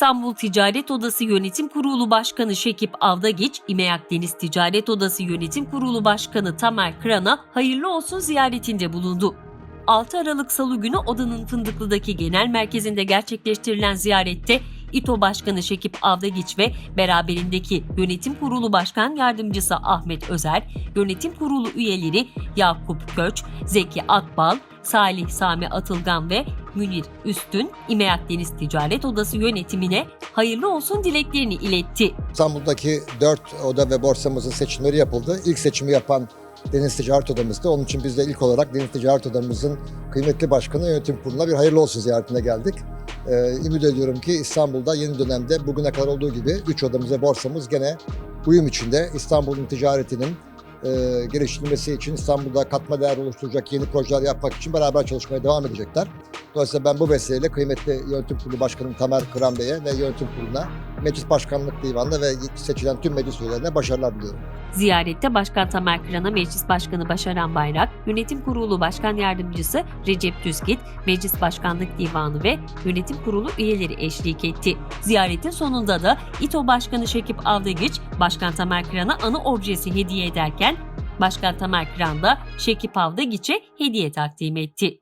İstanbul Ticaret Odası Yönetim Kurulu Başkanı Şekip Avdagiç, İME Akdeniz Ticaret Odası Yönetim Kurulu Başkanı Tamer Kıran'a hayırlı olsun ziyaretinde bulundu. 6 Aralık Salı günü odanın Fındıklı'daki genel merkezinde gerçekleştirilen ziyarette İTO Başkanı Şekip Avdagiç ve beraberindeki Yönetim Kurulu Başkan Yardımcısı Ahmet Özer, Yönetim Kurulu üyeleri Yakup Köç, Zeki Akbal, Salih Sami Atılgan ve Münir Üstün, İME Akdeniz Ticaret Odası yönetimine hayırlı olsun dileklerini iletti. İstanbul'daki 4 oda ve borsamızın seçimleri yapıldı. İlk seçimi yapan Deniz Ticaret Odamızdı. Onun için biz de ilk olarak Deniz Ticaret Odamızın kıymetli başkanı yönetim kuruluna bir hayırlı olsun ziyaretine geldik. Ee, ümit ediyorum ki İstanbul'da yeni dönemde bugüne kadar olduğu gibi 3 odamız ve borsamız gene uyum içinde İstanbul'un ticaretinin e, geliştirilmesi için İstanbul'da katma değer oluşturacak yeni projeler yapmak için beraber çalışmaya devam edecekler. Dolayısıyla ben bu vesileyle kıymetli Yönetim Kurulu Başkanım Tamer Kıran Bey'e ve Yönetim Kurulu'na Meclis Başkanlık Divanı'na ve seçilen tüm meclis üyelerine başarılar diliyorum. Ziyarette Başkan Tamer Kıran'a Meclis Başkanı Başaran Bayrak, Yönetim Kurulu Başkan Yardımcısı Recep Düzgit, Meclis Başkanlık Divanı ve Yönetim Kurulu üyeleri eşlik etti. Ziyaretin sonunda da İTO Başkanı Şekip Avdagiç, Başkan Tamer Kıran'a anı objesi hediye ederken, Başkan Tamer Kıran da Şekip Avdagiç'e hediye takdim etti.